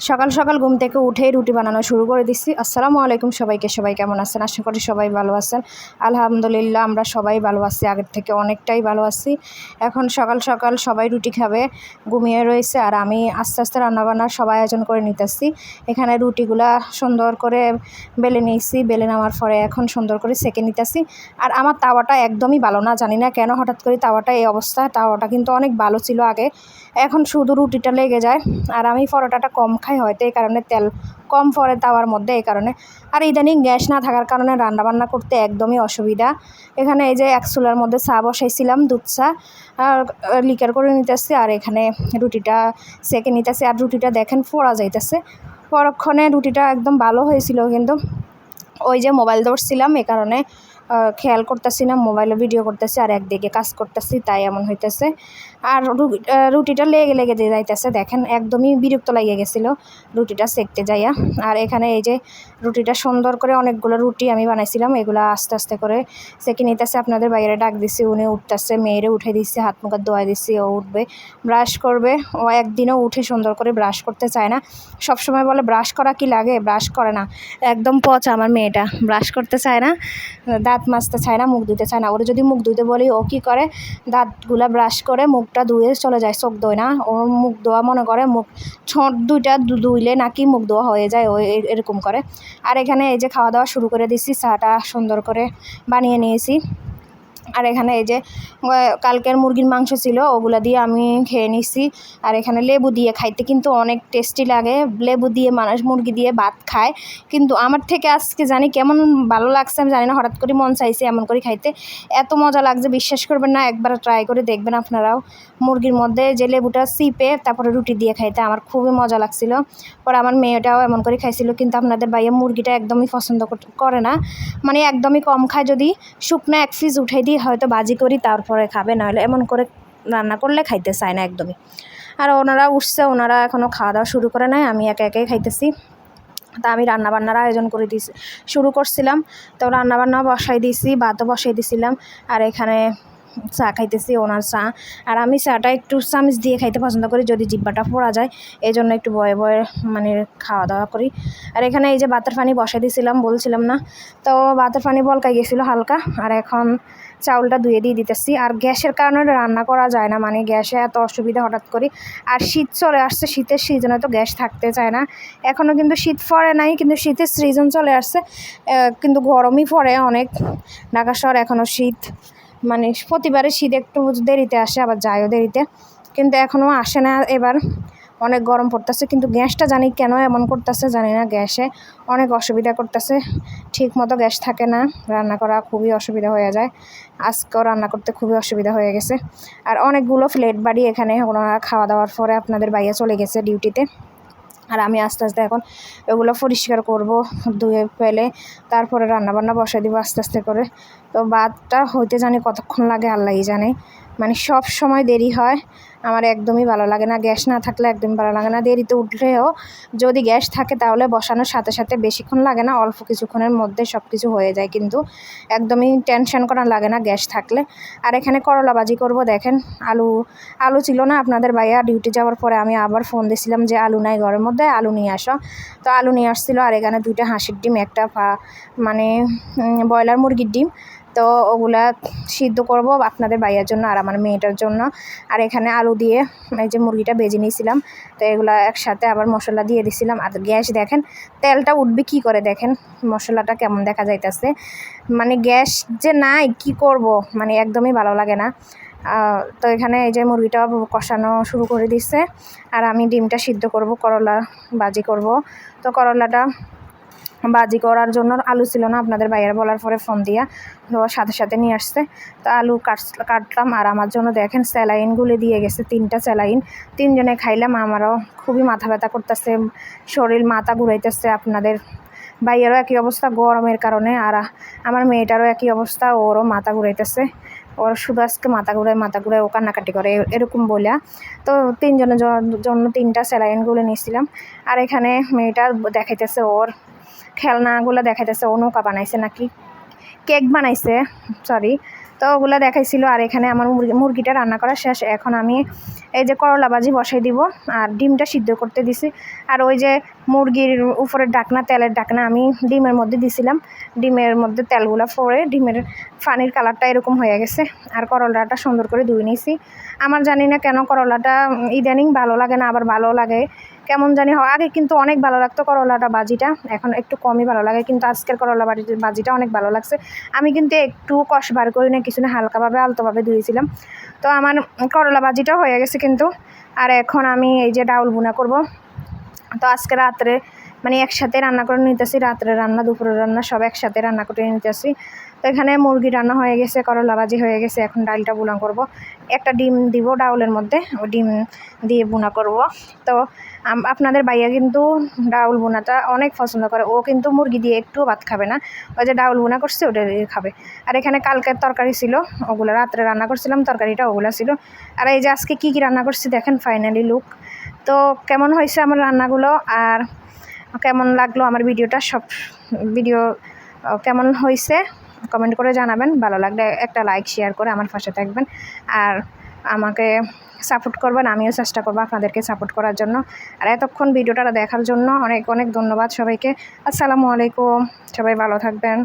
সকাল সকাল ঘুম থেকে উঠেই রুটি বানানো শুরু করে দিচ্ছি। আসসালামু আলাইকুম সবাইকে, সবাই কেমন আছেন? আশা করি সবাই ভালো আছেন। আলহামদুলিল্লাহ, আমরা সবাই ভালো আছি। আগের থেকে অনেকটাই ভালো আছি। এখন সকাল সকাল সবাই রুটি খাবে, ঘুমিয়ে রয়েছে আর আমি আস্তে আস্তে রান্নাবান্নার সবাই আয়োজন করে নিতেছি। এখানে রুটিগুলা সুন্দর করে বেলে নিয়েছি, বেলে নেওয়ার পরে এখন সুন্দর করে সেকে নিতেছি। আর আমার তাওয়াটা একদমই ভালো না, জানি না কেন হঠাৎ করে তাওয়াটা এই অবস্থা তাওয়াটা কিন্তু অনেক ভালো ছিল আগে, এখন শুধু রুটিটা লেগে যায়। আর আমি পরোটাটা কম খাই হয়তো এই কারণে তেল কম পড়ে তাওয়ার মধ্যে এই কারণে। আর ইদানিং গ্যাস না থাকার কারণে রান্নাবান্না করতে একদমই অসুবিধা। এখানে এই যে এক চুলার মধ্যে চা বসাইছিলাম, দুধ চা, আর লিকার করে নিতেছে আর এখানে রুটিটা সেকে নিতেছে। আর রুটিটা দেখেন ফোড়া যাইতেছে। পরক্ষণে রুটিটা একদম ভালো হয়েছিল কিন্তু ওই যে মোবাইল ধরছিলাম, এ কারণে খেয়াল করতেছি না, মোবাইলে ভিডিও করতেছি আর একদিকে কাজ করতেছি, তাই এমন হইতেছে। আর রুটিটা লেগে লেগে দিয়ে যাইতেছে, দেখেন একদমই বিরক্ত লাগিয়ে গেছিল রুটিটা সেকতে যাইয়া। আর এখানে এই যে রুটিটা সুন্দর করে অনেকগুলো রুটি আমি বানাইছিলাম, এগুলো আস্তে আস্তে করে সেকে নিতেছে। আপনাদের বাইরে ডাক দিছি, উনি উঠতেছে, মেয়েরে উঠে দিচ্ছে হাত মুখ ধোয়া দিচ্ছি ও উঠবে, ব্রাশ করবে। ও একদিনও উঠে সুন্দর করে ব্রাশ করতে চায় না। সব সময় বলে, ব্রাশ করা কি লাগে? ব্রাশ করে না। একদম পচা আমার মেয়েটা, ব্রাশ করতে চায় না, দাঁত মাজতে চায় না, মুখ ধুতে চায় না। ওরা যদি মুখ ধুতে বলি, ও কী করে? দাঁতগুলা ব্রাশ করে মুখটা ধুয়ে চলে যায়, চোখ ধোয় না। ও মুখ ধোয়া মনে করে মুখ, ছোট দুইটা ধুইলে নাকি মুখ ধোয়া হয়ে যায় ওই এরকম করে। আর এখানে এই যে খাওয়া দাওয়া শুরু করে দিছি চাটা সুন্দর করে বানিয়ে নিয়েছি। আর এখানে এই যে কালকের মুরগির মাংস ছিল, ওগুলা দিয়ে আমি খেয়ে নিছি। আর এখানে লেবু দিয়ে খাইতে কিন্তু অনেক টেস্টি লাগে। লেবু দিয়ে মানুষ মুরগি দিয়ে ভাত খায়। কিন্তু আমার থেকে আজকে জানি কেমন ভালো লাগছে আমি জানি না, হঠাৎ করে মন চাইছে এমন করে খাইতে। এত মজা লাগছে, বিশ্বাস করবেন না, একবার ট্রাই করে দেখবেন আপনারাও। মুরগির মধ্যে যে লেবুটা সিপে, তারপরে রুটি দিয়ে খাইতে আমার খুবই মজা লাগছিল। পরে আমার মেয়েটাও এমন করে খাইছিল, কিন্তু আপনাদের ভাইয়া মুরগিটা একদমই পছন্দ কর- করে না। মানে একদমই কম খায় যদি শুকনো এক পিস উঠাই দিই হয়তো বাজি করি, তারপরে খাবে, নাহলে এমন করে রান্না করলে খাইতে চায় না একদমই। আর ওনারা উঠছে, ওনারা এখনও খাওয়া দাওয়া শুরু করে নাই, আমি একে একে খাইতেছি। তা আমি রান্নাবান্নার আয়োজন করে দিয়েছি শুরু করছিলাম। তো রান্নাবান্না বসাই দিয়েছি ভাতও বসাই দিয়েছিলাম আর এখানে চা খাইতেছি, ওনার চা। আর আমি চাটা একটু চামিচ দিয়ে খাইতে পছন্দ করি, যদি জিব্বাটা পোড়া যায়। এই জন্য একটু বয়ে বয়ে মানে খাওয়া দাওয়া করি। আর এখানে এই যে ভাতের পানি বসাই দিয়েছিলাম বলছিলাম না। তো ভাতের পানি বলকাই গেছিল হালকা, আর এখন চাউলটা ধুয়ে দিয়ে দিতেছি। আর গ্যাসের কারণে রান্না করা যায় না মানে গ্যাসে এত অসুবিধা হঠাৎ করি। আর শীত চলে আসছে, শীতের সিজনে তো গ্যাস থাকতে চায় না। এখনও কিন্তু শীত পড়ে নাই, কিন্তু শীতের সিজন চলে আসছে। কিন্তু গরমই পড়ে অনেক। ঢাকা শহর এখনও শীত। মানে প্রতিবারে শীত একটু দেরিতে আসে, আবার যায়ও দেরিতে। কিন্তু এখনও আসে না, এবার অনেক গরম পড়তেছে। কিন্তু গ্যাসটা জানি কেন এমন করতেছে জানি না, গ্যাসে অনেক অসুবিধা করতেছে। ঠিক মতো গ্যাস থাকে না, রান্না করা খুবই অসুবিধা হয়ে যায়। আজকেও রান্না করতে খুবই অসুবিধা হয়ে গেছে। আর অনেকগুলো ফ্লেট বাড়ি এখানে ওনারা খাওয়া দাওয়ার পরে আপনাদের বাইরে চলে গেছে ডিউটিতে। আর আমি আস্তে আস্তে এখন ওগুলো পরিষ্কার করব, ধুয়ে ফেলে, তারপরে রান্নাবান্না বসাই দিব আস্তে আস্তে করে। তো ভাতটা হইতে জানি কতক্ষণ লাগে আল্লাহই জানে। মানে সব সময় দেরি হয়, আমার একদমই ভালো লাগে না। গ্যাস না থাকলে একদমই ভালো লাগে না। দেরিতে উঠলেও যদি গ্যাস থাকে তাহলে বসানোর সাথে সাথে বেশিক্ষণ লাগে না, অল্প কিছুক্ষণের মধ্যে সব কিছু হয়ে যায়। কিন্তু একদমই টেনশন করা লাগে না গ্যাস থাকলে। আর এখানে করলা ভাজি করব, দেখেন আলু আলু ছিল না আপনাদের ভাইয়া ডিউটি যাওয়ার পরে আমি আবার ফোন দিয়েছিলাম যে আলু নাই ঘরের মধ্যে, আলু নিয়ে আসো। তো আলু নিয়ে আসছিল আর এখানে দুইটা হাঁসির ডিম, একটা মানে ব্রয়লার মুরগির ডিম। তো ওগুলা সিদ্ধ করব আপনাদের ভাইয়ার জন্য আর আমার মেয়েটার জন্য। আর এখানে আলু দিয়ে এই যে মুরগিটা বেজে নিয়েছিলাম, তো এগুলা একসাথে আবার মশলা দিয়ে দিছিলাম। আর গ্যাস দেখেন, তেলটা উঠবে কি করে দেখেন? মশলাটা কেমন দেখা যাইতেছে। মানে গ্যাস যে নাই, কি করব? মানে একদমই ভালো লাগে না। তো এখানে এই যে মুরগিটা কষানো শুরু করে দিচ্ছে আর আমি ডিমটা সিদ্ধ করব, করলা ভাজি করব। তো করলাটা ভাজি করার জন্য আলু ছিল না, আপনাদের বাইরে বলার পরে ফোন দিয়া তো সাথে সাথে নিয়ে আসছে। তো আলু কাট- কাটলাম আর আমার জন্য দেখেন স্যালাইন গুলে দিয়ে গেছে, তিনটা স্যালাইন। তিনজনে খাইলাম, আমারও খুবই মাথা ব্যথা করতেছে, শরীর মাথা ঘুরাইতেছে আপনাদের। ভাইয়েরও একই অবস্থা গরমের কারণে আর আমার মেয়েটারও একই অবস্থা, ওরও মাথা ঘুরাইতেছে। ওর শুধু আজকে মাথা ঘুরায় মাথা ঘুরায় ও কান্নাকাটি করে এরকম বলিয়া। তো তিনজনের জন্য তিনটা স্যালাইনগুলো নিয়েছিলাম। আর এখানে মেয়েটা দেখাইতেছে ওর খেলনাগুলো দেখাইতেছে ও নৌকা বানাইছে নাকি? কেক বানাইছে সরি তো ওগুলো দেখাইছিল আর এখানে আমার মুরগি, মুরগিটা রান্না করা শেষ। এখন আমি এই যে করলা বাজি বসাই দিব আর ডিমটা সিদ্ধ করতে দিছি। আর ওই যে মুরগির উপরের ডাকনা, তেলের ডাকনা আমি ডিমের মধ্যে দিছিলাম। ডিমের মধ্যে তেলগুলো পরে ডিমের পানির কালারটা এরকম হয়ে গেছে। আর করলাটা সুন্দর করে ধুয়ে নিয়েছি আমার জানি না কেন করলাটা ইদানিং ভালো লাগে না, আবার ভালো লাগে। কেমন জানি হয়। আগে কিন্তু অনেক ভালো লাগতো করলাটা বাজিটা, এখন একটু কমই ভালো লাগে, কিন্তু আজকের করলা বাজি, বাজিটা অনেক ভালো লাগছে। আমি কিন্তু একটু কষ বার করি না, কিছু না, হালকাভাবে, আলতোভাবে ধুয়েছিলাম। তো আমার করলা বাজিটাও হয়ে গেছে কিন্তু। আর এখন আমি এই যে ডাউল বোনা করব। তো আজকে রাত্রে মানে একসাথে রান্না করে নিতেছি, রাত্রে রান্না দুপুরের রান্না, সব একসাথে রান্না করে নিতেছি। তো এখানে মুরগি রান্না হয়ে গেছে করলা ভাজি হয়ে গেছে, এখন ডালটা বুনা করব। একটা ডিম দিব ডাউলের মধ্যে ও ডিম দিয়ে বুনা করব। তো আপনাদের বাইয়া কিন্তু ডাউল বোনাটা অনেক পছন্দ করে, ও কিন্তু মুরগি দিয়ে একটু ভাত খাবে না। ওই যে ডাউল বোনা করছে, ওটা দিয়ে খাবে। আর এখানে কালকের তরকারি ছিল, ওগুলো রাত্রে রান্না করছিলাম, তরকারিটা ওগুলো ছিল। আর এই যে আজকে কী কী রান্না করছি দেখেন ফাইনালি লুক তো কেমন হয়েছে আমার রান্নাগুলো? আর কেমন লাগল আমার ভিডিওটা? সব ভিডিও কেমন হয়েছে কমেন্ট করে জানাবেন। ভালো লাগলে একটা লাইক, শেয়ার করে আমার পাশে থাকবেন। আর আমাকে সাপোর্ট করবেন, আমিও চেষ্টা করব আপনাদেরকে সাপোর্ট করার জন্য। আর এতক্ষণ ভিডিওটা দেখার জন্য অনেক অনেক ধন্যবাদ সবাইকে। আসসালামু আলাইকুম। সবাই ভালো থাকবেন।